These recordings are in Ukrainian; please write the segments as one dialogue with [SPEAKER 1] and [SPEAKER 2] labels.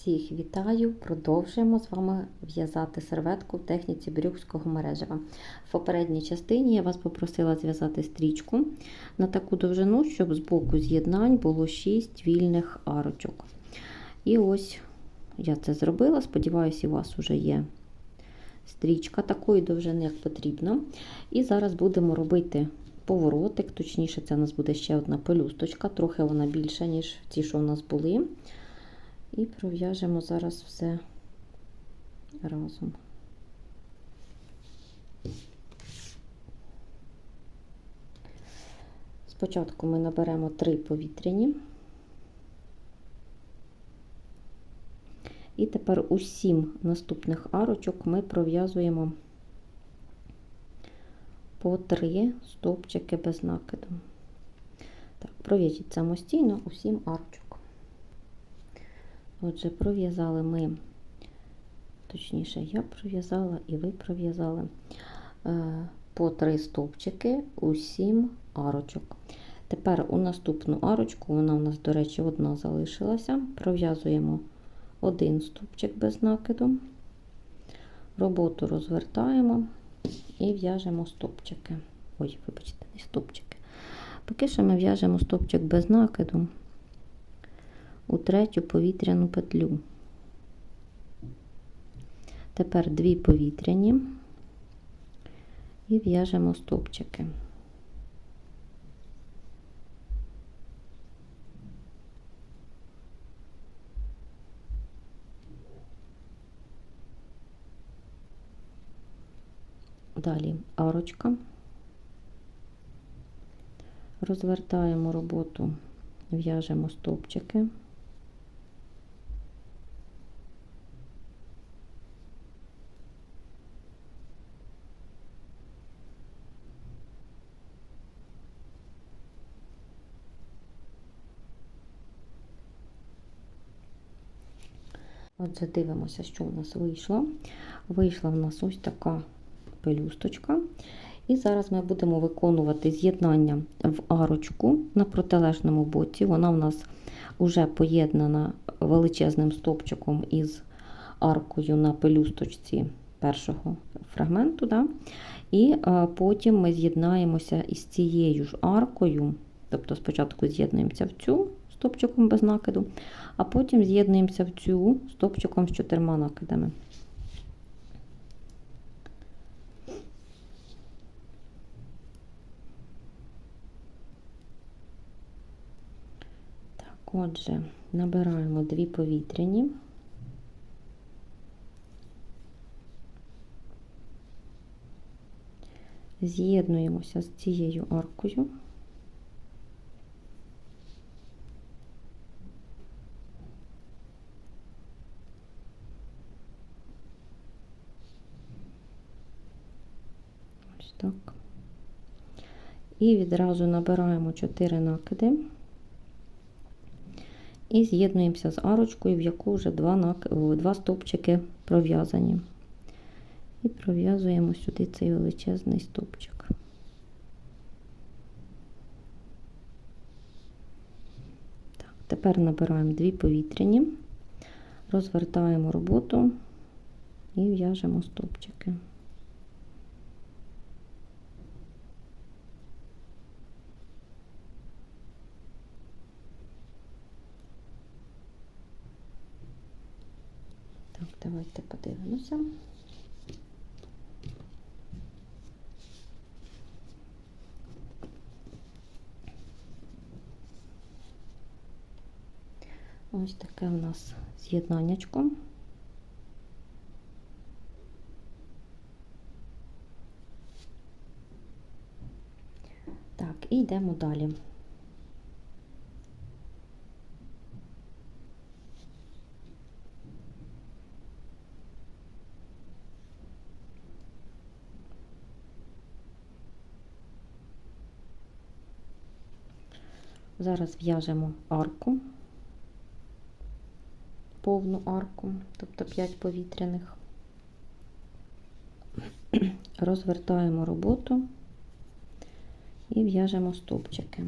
[SPEAKER 1] Всіх вітаю! Продовжуємо з вами в'язати серветку в техніці брюкського мережева. В попередній частині я вас попросила зв'язати стрічку на таку довжину, щоб з боку з'єднань було 6 вільних арочок. І ось я це зробила. Сподіваюся, у вас вже є стрічка такої довжини, як потрібно. І зараз будемо робити поворотик, точніше, це у нас буде ще одна пелюсточка, трохи вона більша, ніж ті, що у нас були. І пров'яжемо зараз все разом. Спочатку ми наберемо три повітряні. І тепер у сім наступних арочок ми пров'язуємо по три стовпчики без накиду. Так, пров'яжіть самостійно у сім арочок. Отже, пров'язали ми, точніше, я пров'язала і ви пров'язали по три стовпчики у сім арочок. Тепер у наступну арочку, вона у нас, до речі, одна залишилася, пров'язуємо один стовпчик без накиду, роботу розвертаємо і в'яжемо стовпчики. Ой, вибачте, не стовпчики. Поки що ми в'яжемо стовпчик без накиду у третю повітряну петлю. Тепер дві повітряні і в'яжемо стовпчики. Далі арочка, розвертаємо роботу, в'яжемо стовпчики. Отже, дивимося, що у нас вийшло. Вийшла в нас ось така пелюсточка. І зараз ми будемо виконувати з'єднання в арочку на протилежному боці. Вона у нас вже поєднана величезним стопчиком із аркою на пелюсточці першого фрагменту. Да? І потім ми з'єднаємося із цією ж аркою, тобто спочатку з'єднуємося в цю стопчиком без накиду, а потім з'єднуємося в цю стопчиком з чотирма накидами. Так, отже, набираємо дві повітряні. З'єднуємося з цією аркою. Так. І відразу набираємо 4 накиди і з'єднуємося з арочкою, в яку вже два, нак... два стовпчики пров'язані. І пров'язуємо сюди цей величезний стовпчик. Так, Тепер набираємо дві повітряні, розвертаємо роботу і в'яжемо стовпчики. Так, давайте подивимося. Ось таке у нас з'єднаннячко. Так, і йдемо далі. Зараз в'яжемо арку, повну арку, тобто 5 повітряних, розвертаємо роботу і в'яжемо стовпчики.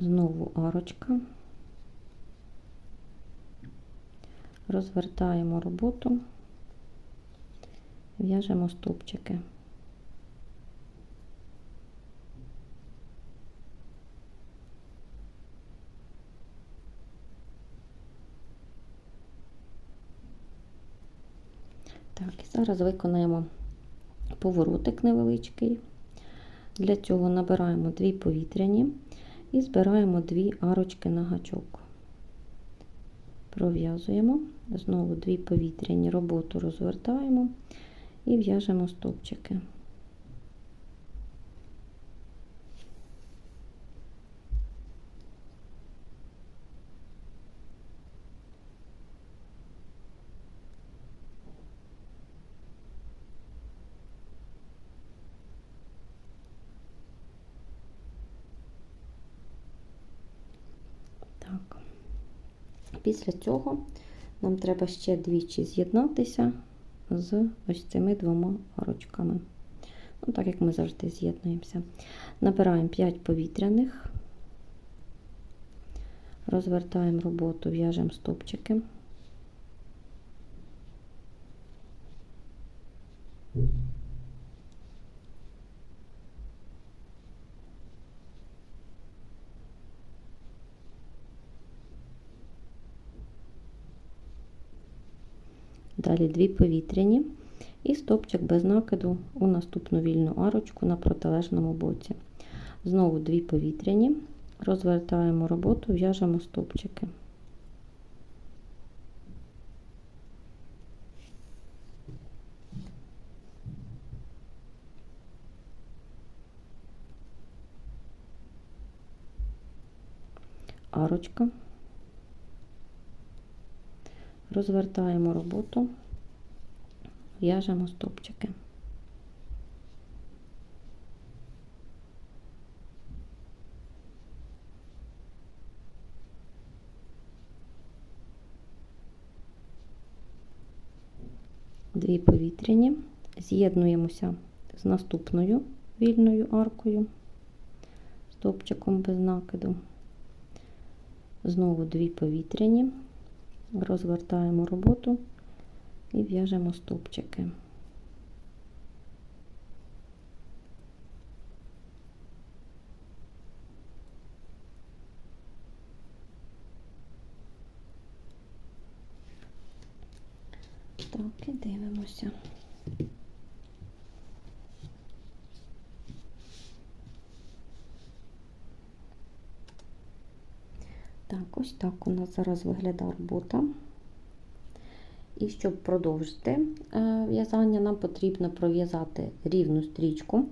[SPEAKER 1] Знову арочка. Розвертаємо роботу, в'яжемо стовпчики. Так, і зараз виконаємо поворотик невеличкий. Для цього набираємо дві повітряні і збираємо дві арочки на гачок. Пров'язуємо, знову дві повітряні роботу розвертаємо і в'яжемо стовпчики. Так. Після цього нам треба ще двічі з'єднатися з ось цими двома ручками. Ну, так як ми завжди з'єднуємося. Набираємо 5 повітряних, розвертаємо роботу, в'яжемо стопчики. Далі дві повітряні і стопчик без накиду у наступну вільну арочку на протилежному боці. Знову дві повітряні, розвертаємо роботу, в'яжемо стопчики. Арочка. Розвертаємо роботу, в'яжемо стопчики. Дві повітряні, з'єднуємося з наступною вільною аркою, стопчиком без накиду. Знову дві повітряні розвертаємо роботу і в'яжемо стовпчики. Так, і дивимося. Так, ось так у нас зараз виглядає робота. І щоб продовжити е, в'язання, нам потрібно пров'язати рівну стрічку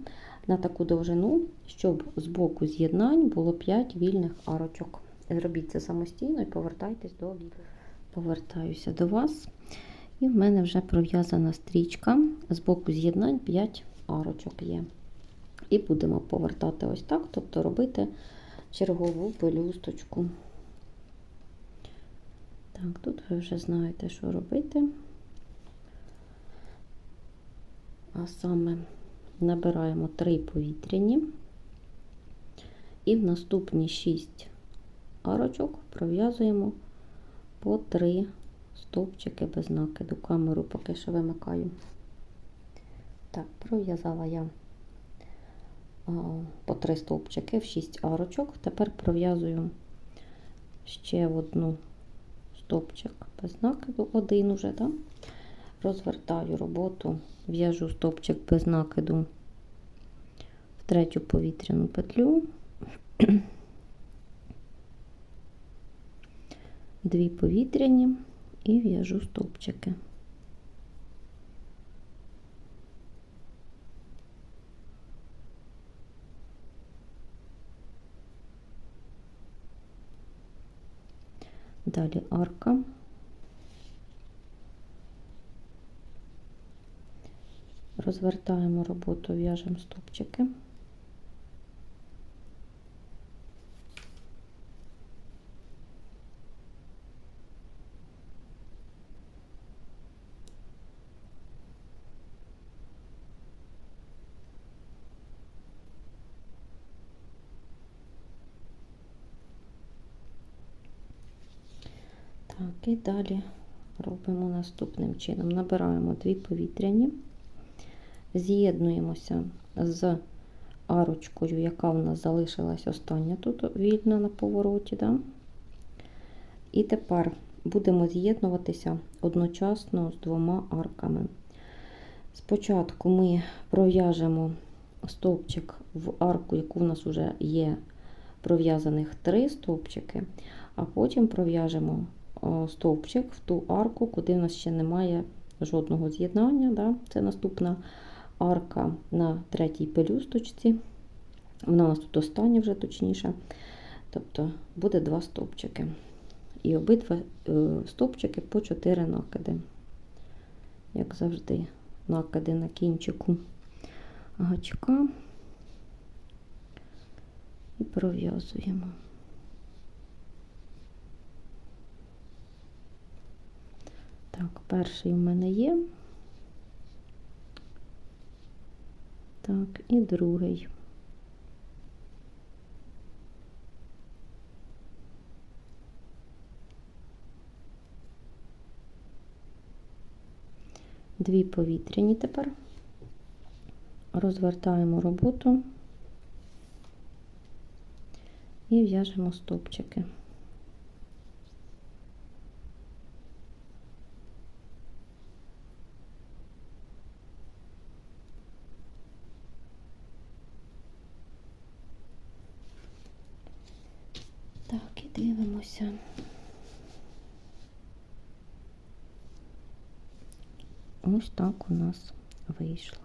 [SPEAKER 1] на таку довжину, щоб з боку з'єднань було 5 вільних арочок. Зробіть це самостійно і повертайтесь до відео. Повертаюся до вас. І в мене вже пров'язана стрічка. З боку з'єднань 5 арочок є. І будемо повертати ось так, тобто робити чергову пелюсточку. Так, тут ви вже знаєте, що робити. А саме набираємо 3 повітряні і в наступні 6 арочок пров'язуємо по 3 стовпчики без накиду. Камеру поки що вимикаю. Так, пров'язала я по 3 стовпчики в 6 арочок. Тепер пров'язую ще одну стопчик без накиду, один уже, да? розвертаю роботу, в'яжу стопчик без накиду в третю повітряну петлю, дві повітряні і в'яжу стопчики. Далі арка. Розвертаємо роботу, в'яжемо стопчики. Так, і далі робимо наступним чином. Набираємо дві повітряні, з'єднуємося з арочкою, яка в нас залишилась остання тут вільна на повороті. Да? І тепер будемо з'єднуватися одночасно з двома арками. Спочатку ми пров'яжемо стовпчик в арку, яку в нас вже є пров'язаних три стовпчики, а потім пров'яжемо стовпчик в ту арку, куди в нас ще немає жодного з'єднання. Да? Це наступна арка на третій пелюсточці. Вона у нас тут остання вже точніше. Тобто буде два стовпчики. І обидва е, стовпчики по 4 накиди. Як завжди, накиди на кінчику гачка і пров'язуємо. Так, перший в мене є. Так, і другий. Дві повітряні тепер. Розвертаємо роботу і в'яжемо стовпчики. Так, і дивимося. Ось так у нас вийшло.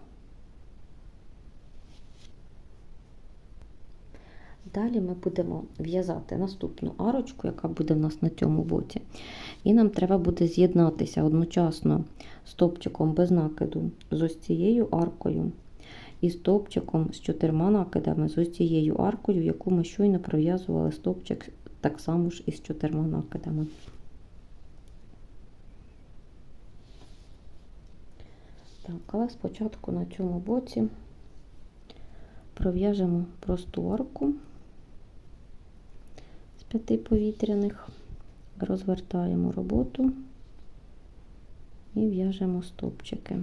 [SPEAKER 1] Далі ми будемо в'язати наступну арочку, яка буде в нас на цьому боці. І нам треба буде з'єднатися одночасно стовпчиком без накиду з ось цією аркою. І стовпчиком з чотирма накидами з ось цією аркою, яку ми щойно пров'язували стовпчик так само ж із чотирма накидами. Так, але спочатку на цьому боці пров'яжемо просту арку з п'яти повітряних, розвертаємо роботу і в'яжемо стовпчики.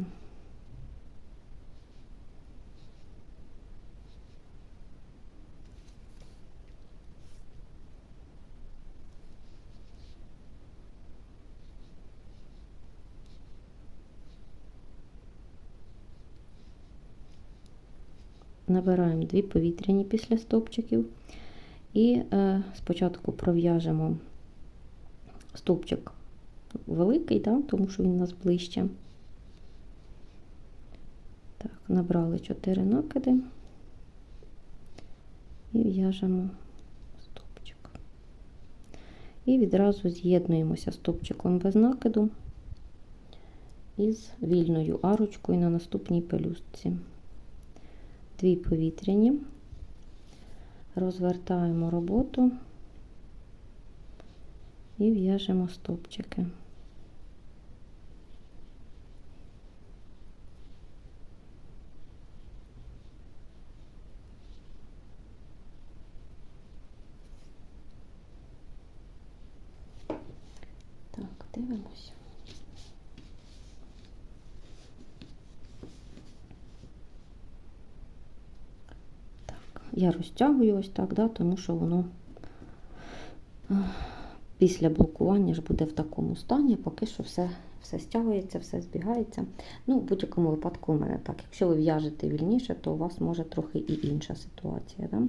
[SPEAKER 1] Набираємо дві повітряні після стовпчиків і е, спочатку пров'яжемо стовпчик великий, да, тому що він у нас ближче. Так, набрали 4 накиди і в'яжемо стовпчик. І відразу з'єднуємося стовпчиком без накиду із вільною арочкою на наступній пелюстці дві повітряні, розвертаємо роботу і в'яжемо стовпчики. Так, дивимося. Я розтягую ось так, да, тому що воно після блокування ж буде в такому стані, поки що все все стягується, все збігається. Ну, В будь-якому випадку у мене так. Якщо ви в'яжете вільніше, то у вас може трохи і інша ситуація. Да?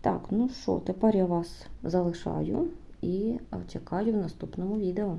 [SPEAKER 1] Так, ну що, тепер я вас залишаю і чекаю в наступному відео.